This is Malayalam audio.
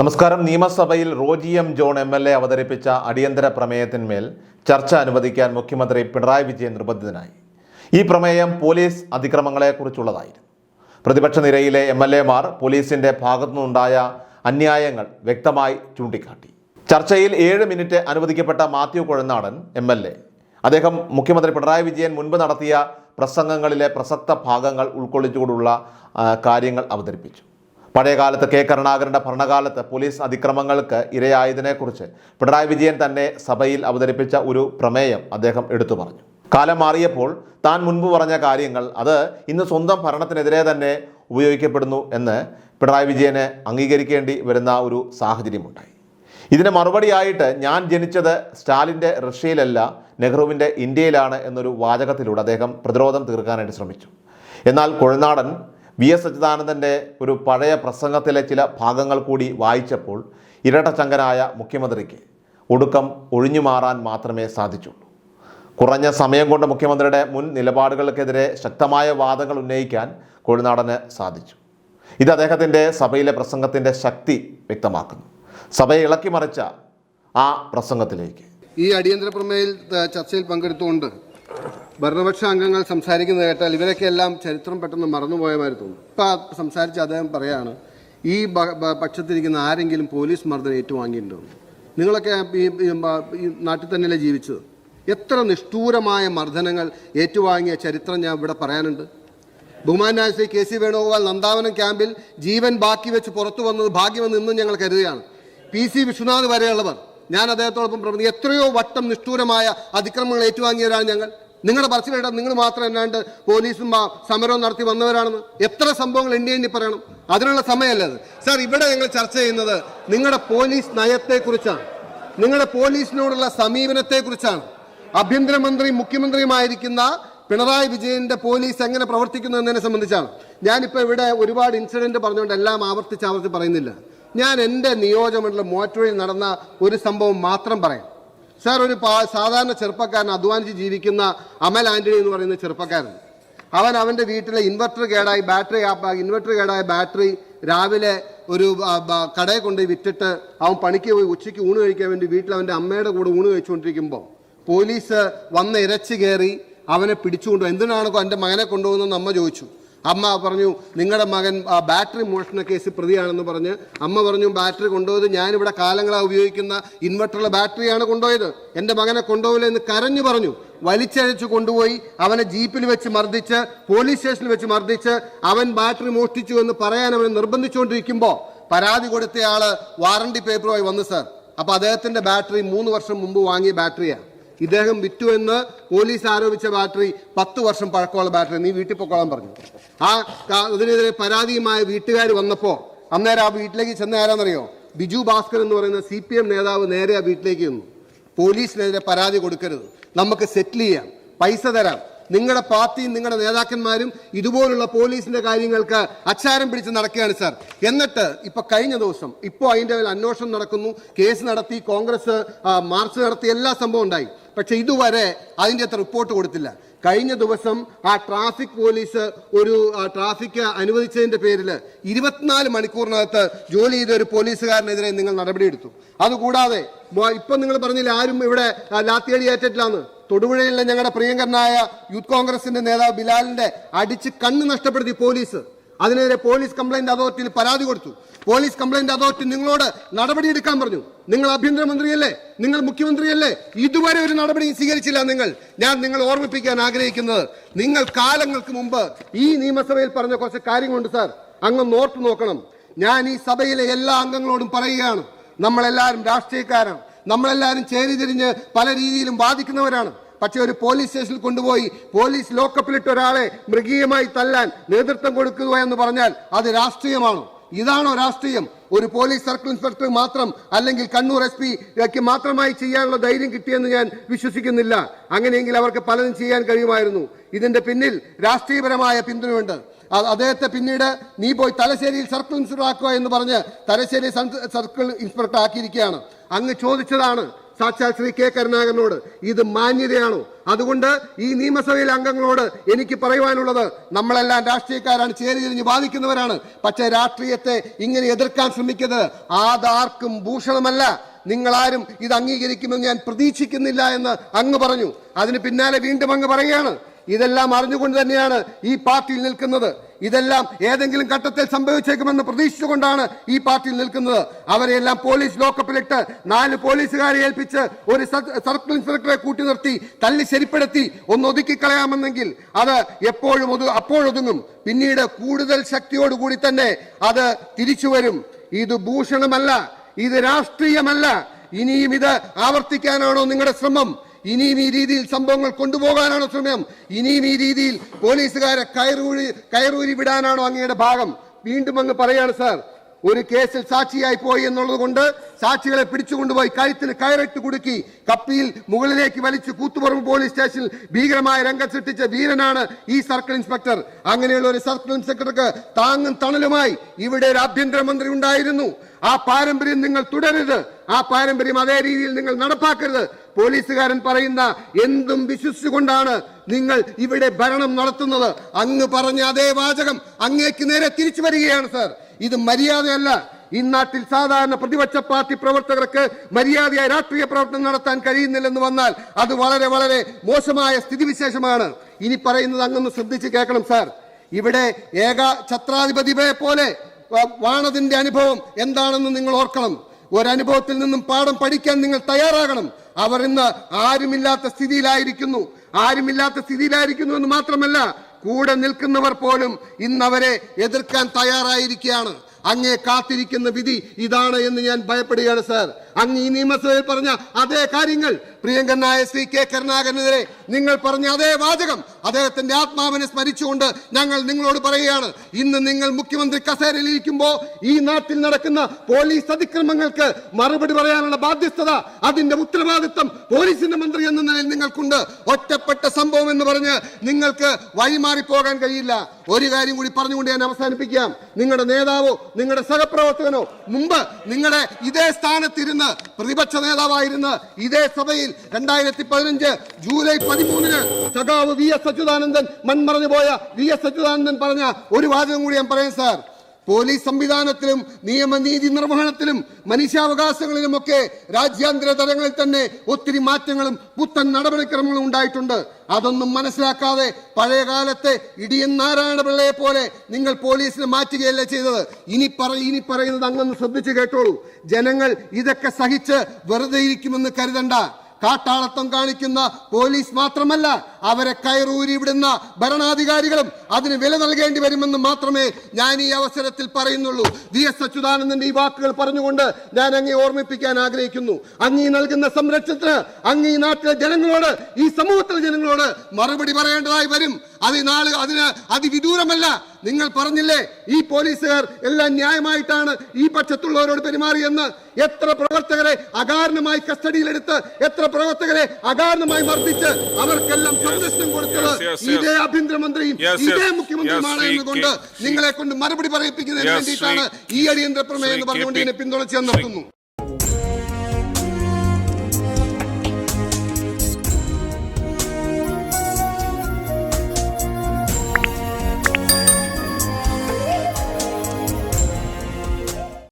നമസ്കാരം. നിയമസഭയിൽ Roji M John M L A അവതരിപ്പിച്ച അടിയന്തര പ്രമേയത്തിന്മേൽ ചർച്ച അനുവദിക്കാൻ മുഖ്യമന്ത്രി പിണറായി വിജയൻ നിർബന്ധിതനായി. ഈ പ്രമേയം പോലീസ് അതിക്രമങ്ങളെക്കുറിച്ചുള്ളതായിരുന്നു. പ്രതിപക്ഷ നിരയിലെ എം എൽ എമാർ പോലീസിന്റെ ഭാഗത്തുനിന്നുണ്ടായ അന്യായങ്ങൾ വ്യക്തമായി ചൂണ്ടിക്കാട്ടി. ചർച്ചയിൽ ഏഴ് മിനിറ്റ് അനുവദിക്കപ്പെട്ട Mathew Kuzhalnadan M L A. അദ്ദേഹം മുഖ്യമന്ത്രി പിണറായി വിജയൻ മുൻപ് നടത്തിയ പ്രസംഗങ്ങളിലെ പ്രസക്ത ഭാഗങ്ങൾ ഉൾക്കൊള്ളിച്ചുകൊണ്ടുള്ള കാര്യങ്ങൾ അവതരിപ്പിച്ചു. പഴയകാലത്ത് കെ. കരുണാകരന്റെ ഭരണകാലത്ത് പോലീസ് അതിക്രമങ്ങൾക്ക് ഇരയായതിനെക്കുറിച്ച് പിണറായി വിജയൻ തന്നെ സഭയിൽ അവതരിപ്പിച്ച ഒരു പ്രമേയം അദ്ദേഹം എടുത്തു പറഞ്ഞു. കാലം മാറിയപ്പോൾ താൻ മുൻപ് പറഞ്ഞ കാര്യങ്ങൾ അത് ഇന്ന് സ്വന്തം ഭരണത്തിനെതിരെ തന്നെ ഉപയോഗിക്കപ്പെടുന്നു എന്ന് പിണറായി വിജയന് അംഗീകരിക്കേണ്ടി വരുന്ന ഒരു സാഹചര്യമുണ്ടായി. ഇതിന് മറുപടിയായിട്ട് ഞാൻ ജനിച്ചത് സ്റ്റാലിന്റെ റഷ്യയിലല്ല നെഹ്റുവിന്റെ ഇന്ത്യയിലാണ് എന്നൊരു വാചകത്തിലൂടെ അദ്ദേഹം പ്രതിരോധം തീർക്കാനായിട്ട് ശ്രമിച്ചു. എന്നാൽ കൊഴുനാടൻ വി എസ് അച്യുതാനന്ദന്റെ ഒരു പഴയ പ്രസംഗത്തിലെ ചില ഭാഗങ്ങൾ കൂടി വായിച്ചപ്പോൾ ഇരട്ടച്ചങ്കനായ മുഖ്യമന്ത്രിക്ക് ഒടുക്കം ഒഴിഞ്ഞു മാറാൻ മാത്രമേ സാധിച്ചുള്ളൂ. കുറഞ്ഞ സമയം കൊണ്ട് മുഖ്യമന്ത്രിയുടെ മുൻ നിലപാടുകൾക്കെതിരെ ശക്തമായ വാദങ്ങൾ ഉന്നയിക്കാൻ കൊഴുനാടന് സാധിച്ചു. ഇത് അദ്ദേഹത്തിന്റെ സഭയിലെ പ്രസംഗത്തിന്റെ ശക്തി വ്യക്തമാക്കുന്നു. സഭയെ ഇളക്കി മറിച്ച ആ പ്രസംഗത്തിലേക്ക്. ഈ അടിയന്തര പ്രമേയ ചർച്ചയിൽ പങ്കെടുത്തുകൊണ്ട് ഭരണപക്ഷ അംഗങ്ങൾ സംസാരിക്കുന്നത് കേട്ടാൽ ഇവരൊക്കെ എല്ലാം ചരിത്രം പെട്ടെന്ന് മറന്നുപോയമാതിരി തോന്നും. ഇപ്പം സംസാരിച്ച് അദ്ദേഹം പറയാണ് ഈ പക്ഷത്തിരിക്കുന്ന ആരെങ്കിലും പോലീസ് മർദ്ദനം ഏറ്റുവാങ്ങിയിട്ടുണ്ടോ? നിങ്ങളൊക്കെ ഈ നാട്ടിൽ തന്നെയല്ലേ ജീവിച്ചത്? എത്ര നിഷ്ഠൂരമായ മർദ്ദനങ്ങൾ ഏറ്റുവാങ്ങിയ ചരിത്രം ഞാൻ ഇവിടെ പറയാനുണ്ട്. ബഹുമാനായ ശ്രീ കെ സി വേണുഗോപാൽ നന്ദാവനം ക്യാമ്പിൽ ജീവൻ ബാക്കി വെച്ച് പുറത്തു വന്നത് ഭാഗ്യമെന്ന് ഇന്നും ഞങ്ങൾ കരുതുകയാണ്. പി സി വിശ്വനാഥ് വരെയുള്ളവർ ഞാൻ അദ്ദേഹത്തോടൊപ്പം പ്രവർത്തിക്കും എത്രയോ വട്ടം നിഷ്ഠൂരമായ അതിക്രമങ്ങൾ ഏറ്റുവാങ്ങിയവരാണ് ഞങ്ങൾ. നിങ്ങളുടെ പറച്ചിലിട നിങ്ങൾ മാത്രം എന്നാണ്ട് പോലീസും സമരവും നടത്തി വന്നവരാണെന്ന് എത്ര സംഭവങ്ങൾ എണ്ണി പറയണം? അതിനുള്ള സമയമല്ല അത്? സാർ ഇവിടെ ഞങ്ങൾ ചർച്ച ചെയ്യുന്നത് നിങ്ങളുടെ പോലീസ് നയത്തെക്കുറിച്ചാണ്. നിങ്ങളുടെ പോലീസിനോടുള്ള സമീപനത്തെക്കുറിച്ചാണ്. ആഭ്യന്തരമന്ത്രി മുഖ്യമന്ത്രിയുമായിരിക്കുന്ന പിണറായി വിജയന്റെ പോലീസ് എങ്ങനെ പ്രവർത്തിക്കുന്നു എന്നതിനെ സംബന്ധിച്ചാണ്. ഞാനിപ്പോൾ ഇവിടെ ഒരുപാട് ഇൻസിഡന്റ് പറഞ്ഞുകൊണ്ട് എല്ലാം ആവർത്തിച്ച് ആവർത്തി പറയുന്നില്ല. ഞാൻ എന്റെ നിയോജകമണ്ഡലം മോറ്റോയിൽ നടന്ന ഒരു സംഭവം മാത്രം പറയാം. സാർ ഒരു സാധാരണ ചെറുപ്പക്കാരൻ അധ്വാനിച്ച് ജീവിക്കുന്ന അമൽ ആന്റണി എന്ന് പറയുന്ന ചെറുപ്പക്കാരൻ. അവൻ അവന്റെ വീട്ടിലെ ഇൻവെർട്ടർ കേടായി ബാറ്ററി ഇൻവെർട്ടർ കേടായ ബാറ്ററി രാവിലെ ഒരു കടയെ കൊണ്ട് വിറ്റിട്ട് അവൻ പണിക്ക് പോയി ഉച്ചയ്ക്ക് ഊണ് കഴിക്കാൻ വേണ്ടി വീട്ടിൽ അവന്റെ അമ്മയുടെ കൂടെ ഊണ് കഴിച്ചുകൊണ്ടിരിക്കുമ്പോൾ പോലീസ് വന്ന് ഇരച്ചു കയറി അവനെ പിടിച്ചുകൊണ്ടു. എന്തിനാണ് എന്റെ മകനെ കൊണ്ടുപോകുന്നതെന്ന് അമ്മ ചോദിച്ചു. അമ്മ പറഞ്ഞു നിങ്ങളുടെ മകൻ ബാറ്ററി മോഷണ കേസ് പ്രതിയാണെന്ന് പറഞ്ഞ് അമ്മ പറഞ്ഞു ബാറ്ററി കൊണ്ടുപോയത് ഞാനിവിടെ കാലങ്ങളായി ഉപയോഗിക്കുന്ന ഇൻവെർട്ടറുള്ള ബാറ്ററിയാണ് കൊണ്ടുപോയത്. എന്റെ മകനെ കൊണ്ടുപോകില്ല എന്ന് കരഞ്ഞു പറഞ്ഞു. വലിച്ചഴച്ചു കൊണ്ടുപോയി അവനെ ജീപ്പിൽ വെച്ച് മർദ്ദിച്ച് പോലീസ് സ്റ്റേഷനിൽ വെച്ച് മർദ്ദിച്ച് അവൻ ബാറ്ററി മോഷ്ടിച്ചു എന്ന് പറയാൻ അവനെ നിർബന്ധിച്ചുകൊണ്ടിരിക്കുമ്പോൾ പരാതി കൊടുത്തയാൾ വാറണ്ടി പേപ്പറുമായി വന്നു സർ. അപ്പോൾ അദ്ദേഹത്തിന്റെ ബാറ്ററി മൂന്ന് വർഷം മുമ്പ് വാങ്ങിയ ബാറ്ററിയാണ് ഇദ്ദേഹം വിറ്റു എന്ന് പോലീസ് ആരോപിച്ച ബാറ്ററി പത്ത് വർഷം പഴക്കമുള്ള ബാറ്ററി നീ വീട്ടിൽ പൊക്കോളാൻ പറഞ്ഞു. ആ അതിനെതിരെ പരാതിയുമായ വീട്ടുകാർ വന്നപ്പോൾ അന്നേരം ആ വീട്ടിലേക്ക് ചെന്ന ആരാന്നറിയോ? ബിജു ഭാസ്കർ എന്ന് പറയുന്ന സി പി എം നേതാവ് നേരെ ആ വീട്ടിലേക്ക് വന്നു പോലീസിനെതിരെ പരാതി കൊടുക്കരുത്. നമുക്ക് സെറ്റിൽ ചെയ്യാം. പൈസ തരാം. നിങ്ങളുടെ പാർട്ടിയും നിങ്ങളുടെ നേതാക്കന്മാരും ഇതുപോലുള്ള പോലീസിന്റെ കാര്യങ്ങൾക്ക് അച്ചാരം പിടിച്ച് നടക്കുകയാണ് സാർ. എന്നിട്ട് ഇപ്പൊ കഴിഞ്ഞ ദിവസം ഇപ്പോൾ അതിന്റെ അന്വേഷണം നടക്കുന്നു. കേസ് നടത്തി കോൺഗ്രസ് മാർച്ച് നടത്തി എല്ലാ സംഭവം ഉണ്ടായി. പക്ഷെ ഇതുവരെ അതിന്റെ അത്ര റിപ്പോർട്ട് കൊടുത്തില്ല. കഴിഞ്ഞ ദിവസം ആ ട്രാഫിക് പോലീസ് ഒരു ട്രാഫിക് അനുവദിച്ചതിന്റെ പേരിൽ ഇരുപത്തിനാല് മണിക്കൂറിനകത്ത് ജോലി ചെയ്ത ഒരു പോലീസുകാരനെതിരെ നിങ്ങൾ നടപടിയെടുത്തു. അതുകൂടാതെ ഇപ്പം നിങ്ങൾ പറഞ്ഞില്ല ആരും ഇവിടെ ലാത്തിയടി ഏറ്റിട്ടില്ലാന്ന്? തൊടുപുഴയിലെ ഞങ്ങളുടെ പ്രിയങ്കരനായ യൂത്ത് കോൺഗ്രസിന്റെ നേതാവ് ബിലാലിന്റെ അടിച്ച് കണ്ണ് നഷ്ടപ്പെടുത്തി പോലീസ്. അതിനെതിരെ പോലീസ് കംപ്ലൈന്റ് അതോറിറ്റിയിൽ പരാതി കൊടുത്തു. പോലീസ് കംപ്ലൈന്റ് അതോറിറ്റി നിങ്ങളോട് നടപടിയെടുക്കാൻ പറഞ്ഞു. നിങ്ങൾ ആഭ്യന്തരമന്ത്രിയല്ലേ? നിങ്ങൾ മുഖ്യമന്ത്രിയല്ലേ? ഇതുവരെ ഒരു നടപടിയും സ്വീകരിച്ചില്ല നിങ്ങൾ. ഞാൻ നിങ്ങൾ ഓർമ്മിപ്പിക്കാൻ ആഗ്രഹിക്കുന്നത് നിങ്ങൾ കാലങ്ങൾക്ക് മുമ്പ് ഈ നിയമസഭയിൽ പറഞ്ഞ കുറച്ച് കാര്യങ്ങളുണ്ട് സാർ. അങ്ങ് നോർത്ത് നോക്കണം. ഞാൻ ഈ സഭയിലെ എല്ലാ അംഗങ്ങളോടും പറയുകയാണ്. നമ്മളെല്ലാവരും രാഷ്ട്രീയക്കാരാണ്. നമ്മളെല്ലാവരും ചേരി തിരിഞ്ഞ് പല രീതിയിലും ബാധിക്കുന്നവരാണ് പക്ഷെ ഒരു പോലീസ് സ്റ്റേഷനിൽ കൊണ്ടുപോയി പോലീസ് ലോക്കപ്പിലിട്ട് ഒരാളെ മൃഗീയമായി തല്ലാൻ നേതൃത്വം കൊടുക്കുക എന്ന് പറഞ്ഞാൽ അത് രാഷ്ട്രീയമാണോ? ഇതാണോ രാഷ്ട്രീയം? ഒരു പോലീസ് സർക്കിൾ ഇൻസ്പെക്ടർ മാത്രം അല്ലെങ്കിൽ കണ്ണൂർ എസ് പിക്ക് മാത്രമായി ചെയ്യാനുള്ള ധൈര്യം കിട്ടിയെന്ന് ഞാൻ വിശ്വസിക്കുന്നില്ല. അങ്ങനെയെങ്കിൽ അവർക്ക് പലതും ചെയ്യാൻ കഴിയുമായിരുന്നു. ഇതിന്റെ പിന്നിൽ രാഷ്ട്രീയപരമായ പിന്തുണയുണ്ട്. അദ്ദേഹത്തെ പിന്നീട് നീ പോയി തലശ്ശേരിയിൽ സർക്കിൾ ഇൻസ്പെക്ടർ ആക്കുക എന്ന് പറഞ്ഞ് തലശ്ശേരി സർക്കിൾ ഇൻസ്പെക്ടർ ആക്കിയിരിക്കുകയാണ് അങ്ങ് ചോദിച്ചതാണ് സാക്ഷാൽ ശ്രീ കെ കരുണാകരനോട് ഇത് മാന്യതയാണോ? അതുകൊണ്ട് ഈ നിയമസഭയിലെ അംഗങ്ങളോട് എനിക്ക് പറയുവാനുള്ളത് നമ്മളെല്ലാം രാഷ്ട്രീയക്കാരാണ് ചേരിതിരിഞ്ഞ് ബാധിക്കുന്നവരാണ് പക്ഷേ രാഷ്ട്രീയത്തെ ഇങ്ങനെ എതിർക്കാൻ ശ്രമിക്കുന്നത് ആതാർക്കും ഭൂഷണമല്ല. നിങ്ങളാരും ഇത് അംഗീകരിക്കുമെന്ന് ഞാൻ പ്രതീക്ഷിക്കുന്നില്ല എന്ന് അങ്ങ് പറഞ്ഞു. അതിന് പിന്നാലെ വീണ്ടും അങ്ങ് പറയുകയാണ്. ഇതെല്ലാം അറിഞ്ഞുകൊണ്ട് തന്നെയാണ് ഈ പാർട്ടിയിൽ നിൽക്കുന്നത്. ഇതെല്ലാം ഏതെങ്കിലും ഘട്ടത്തിൽ സംഭവിച്ചേക്കുമെന്ന് പ്രതീക്ഷിച്ചുകൊണ്ടാണ് ഈ പാർട്ടിയിൽ നിൽക്കുന്നത്. അവരെല്ലാം പോലീസ് ലോക്കപ്പിലിട്ട് നാല് പോലീസുകാരെ ഏൽപ്പിച്ച് ഒരു സർക്കിൾ ഇൻസ്പെക്ടറെ കൂട്ടി നിർത്തി തല്ലി ശരിപ്പെടുത്തി ഒന്ന് ഒതുക്കിക്കളയാമെന്നെങ്കിൽ അത് എപ്പോഴും ഒതു അപ്പോഴൊതുങ്ങും. പിന്നീട് കൂടുതൽ ശക്തിയോടുകൂടി തന്നെ അത് തിരിച്ചു വരും ഇത് ഭൂഷണമല്ല ഇത് രാഷ്ട്രീയമല്ല. ഇനിയും ഇത് ആവർത്തിക്കാനാണോ നിങ്ങളുടെ ശ്രമം? ഇനിയും ഈ രീതിയിൽ സംഭവങ്ങൾ കൊണ്ടുപോകാനാണോ ശ്രമം? ഇനിയും ഈ രീതിയിൽ പോലീസുകാരെ കയറൂരി കയറൂരി വിടാനാണോ അങ്ങയുടെ ഭാഗം? വീണ്ടും അങ്ങ് പറയാണ് സാർ ഒരു കേസിൽ സാക്ഷിയായി പോയി എന്നുള്ളത് കൊണ്ട് സാക്ഷികളെ പിടിച്ചുകൊണ്ടുപോയി കഴുത്തിന് കയറിട്ട് കുടുക്കി കപ്പിയിൽ മുകളിലേക്ക് വലിച്ചു കൂത്തുപറമ്പ് പോലീസ് സ്റ്റേഷനിൽ ഭീകരമായ രംഗം സൃഷ്ടിച്ച വീരനാണ് ഈ സർക്കിൾ ഇൻസ്പെക്ടർ. അങ്ങനെയുള്ള ഒരു സർക്കിൾ ഇൻസ്പെക്ടർക്ക് താങ്ങും തണലുമായി ഇവിടെ ഒരു ആഭ്യന്തരമന്ത്രി ഉണ്ടായിരുന്നു. ആ പാരമ്പര്യം നിങ്ങൾ തുടരരുത്. ആ പാരമ്പര്യം അതേ രീതിയിൽ നിങ്ങൾ നടപ്പാക്കരുത്. പോലീസുകാരൻ പറയുന്ന എന്തും വിശ്വസിച്ചുകൊണ്ടാണ് നിങ്ങൾ ഇവിടെ ഭരണം നടത്തുന്നത്. അങ്ങ് പറഞ്ഞ അതേ വാചകം അങ്ങേക്ക് നേരെ തിരിച്ചു വരികയാണ് സർ. ഇത് മര്യാദയല്ല. ഈ നാട്ടിൽ സാധാരണ പ്രതിപക്ഷ പാർട്ടി പ്രവർത്തകർക്ക് മര്യാദയായ രാഷ്ട്രീയ പ്രവർത്തനം നടത്താൻ കഴിയുന്നില്ലെന്ന് വന്നാൽ അത് വളരെ വളരെ മോശമായ സ്ഥിതിവിശേഷമാണ്. ഇനി പറയുന്നത് അങ്ങൊന്ന് ശ്രദ്ധിച്ച് കേൾക്കണം സാർ. ഇവിടെ ഏക ഛത്രാധിപതിയെ പോലെ വാണതിന്റെ അനുഭവം എന്താണെന്ന് നിങ്ങൾ ഓർക്കണം. ഒരനുഭവത്തിൽ നിന്നും പാഠം പഠിക്കാൻ നിങ്ങൾ തയ്യാറാകണം. അവർ ഇന്ന് ആരുമില്ലാത്ത സ്ഥിതിയിലായിരിക്കുന്നു. ആരുമില്ലാത്ത സ്ഥിതിയിലായിരിക്കുന്നു എന്ന് മാത്രമല്ല കൂടെ നിൽക്കുന്നവർ പോലും ഇന്ന് അവരെ എതിർക്കാൻ തയ്യാറായിരിക്കുകയാണ്. അങ്ങേ കാത്തിരിക്കുന്ന വിധി ഇതാണ് എന്ന് ഞാൻ ഭയപ്പെടുകയാണ് സാർ. അങ്ങ് ഈ നിയമസഭയിൽ പറഞ്ഞ അതേ കാര്യങ്ങൾ പ്രിയങ്കരനായ ശ്രീ കെ കരുണാകരനെതിരെ നിങ്ങൾ പറഞ്ഞ അതേ വാചകം അദ്ദേഹത്തിന്റെ ആത്മാവിനെ സ്മരിച്ചുകൊണ്ട് ഞങ്ങൾ നിങ്ങളോട് പറയുകയാണ്. ഇന്ന് നിങ്ങൾ മുഖ്യമന്ത്രി കസേരയിൽ ഇരിക്കുമ്പോൾ ഈ നാട്ടിൽ നടക്കുന്ന പോലീസ് അതിക്രമങ്ങൾക്ക് മറുപടി പറയാനുള്ള ബാധ്യസ്ഥത അതിന്റെ ഉത്തരവാദിത്വം പോലീസിന്റെ മന്ത്രി എന്ന നിലയിൽ നിങ്ങൾക്കുണ്ട്. ഒറ്റപ്പെട്ട സംഭവം എന്ന് പറഞ്ഞ് നിങ്ങൾക്ക് വഴിമാറി പോകാൻ കഴിയില്ല. ഒരു കാര്യം കൂടി പറഞ്ഞുകൊണ്ട് ഞാൻ അവസാനിപ്പിക്കാം. നിങ്ങളുടെ നേതാവോ നിങ്ങളുടെ സഹപ്രവർത്തകനോ മുമ്പ് നിങ്ങളുടെ ഇതേ സ്ഥാനത്തിരുന്ന് പ്രതിപക്ഷ നേതാവായിരുന്ന ഇതേ സഭയിൽ രണ്ടായിരത്തി പതിനഞ്ച് ജൂലൈ പതിമൂന്നിന് സഖാവ് വി എസ് അച്യുതാനന്ദൻ മൺമറഞ്ഞു പോയ വി എസ് അച്യുതാനന്ദൻ പറഞ്ഞ ഒരു വാചകം കൂടി ഞാൻ പറയാം സാർ. പോലീസ് സംവിധാനത്തിലും നിയമനീതി നിർവഹണത്തിലും മനുഷ്യാവകാശങ്ങളിലുമൊക്കെ രാജ്യാന്തര തലങ്ങളിൽ തന്നെ ഒത്തിരി മാറ്റങ്ങളും പുത്തൻ നടപടിക്രമങ്ങളും ഉണ്ടായിട്ടുണ്ട്. അതൊന്നും മനസ്സിലാക്കാതെ പഴയ കാലത്തെ ഇടിയൻ നാരായണ പിള്ളയെ പോലെ നിങ്ങൾ പോലീസിനെ മാറ്റുകയല്ലേ ചെയ്തത്? ഇനി പറ ഇനി പറയുന്നത് അങ്ങൊന്ന് ശ്രദ്ധിച്ചു കേട്ടോളൂ. ജനങ്ങൾ ഇതൊക്കെ സഹിച്ച് വെറുതെ ഇരിക്കുമെന്ന് കരുതണ്ട. കാട്ടാളത്വം കാണിക്കുന്ന പോലീസ് മാത്രമല്ല അവരെ കയറൂരി വിടുന്ന ഭരണാധികാരികളും അതിന് വില നൽകേണ്ടി വരുമെന്ന് മാത്രമേ ഞാൻ ഈ അവസരത്തിൽ പറയുന്നുള്ളൂ. വി എസ് അച്യുതാനന്ദന്റെ ഈ വാക്കുകൾ പറഞ്ഞുകൊണ്ട് ഞാൻ അങ്ങേ ഓർമ്മിപ്പിക്കാൻ ആഗ്രഹിക്കുന്നു. അങ്ങീ നൽകുന്ന സംരക്ഷണത്തിന് അങ്ങീ നാട്ടിലെ ജനങ്ങളോട് ഈ സമൂഹത്തിലെ ജനങ്ങളോട് മറുപടി പറയേണ്ടതായി വരും. അത് നാല് നാൾ അതിന് അതിവിദൂരമല്ല നിങ്ങൾ പറഞ്ഞില്ലേ ഈ പോലീസുകാർ എല്ലാം ന്യായമായിട്ടാണ് ഈ പക്ഷത്തുള്ളവരോട് പെരുമാറിയെന്ന് എത്ര പ്രവർത്തകരെ അകാരണമായി കസ്റ്റഡിയിലെടുത്ത് എത്ര പ്രവർത്തകരെ അകാരണമായി മർദ്ദിച്ച് അവർക്കെല്ലാം സംരക്ഷണം കൊടുത്തത്. ഇതേ ആഭ്യന്തരമന്ത്രിയും. ഇതേ മുഖ്യമന്ത്രിയുമാണ് എന്നുകൊണ്ട് നിങ്ങളെ കൊണ്ട് മറുപടി പറയിപ്പിക്കുന്നതിന് വേണ്ടിയിട്ടാണ് ഈ അടിയന്തര പ്രമേയം എന്ന് പറഞ്ഞുകൊണ്ട് ഇതിനെ പിന്തുണച്ച് നിർത്തുന്നു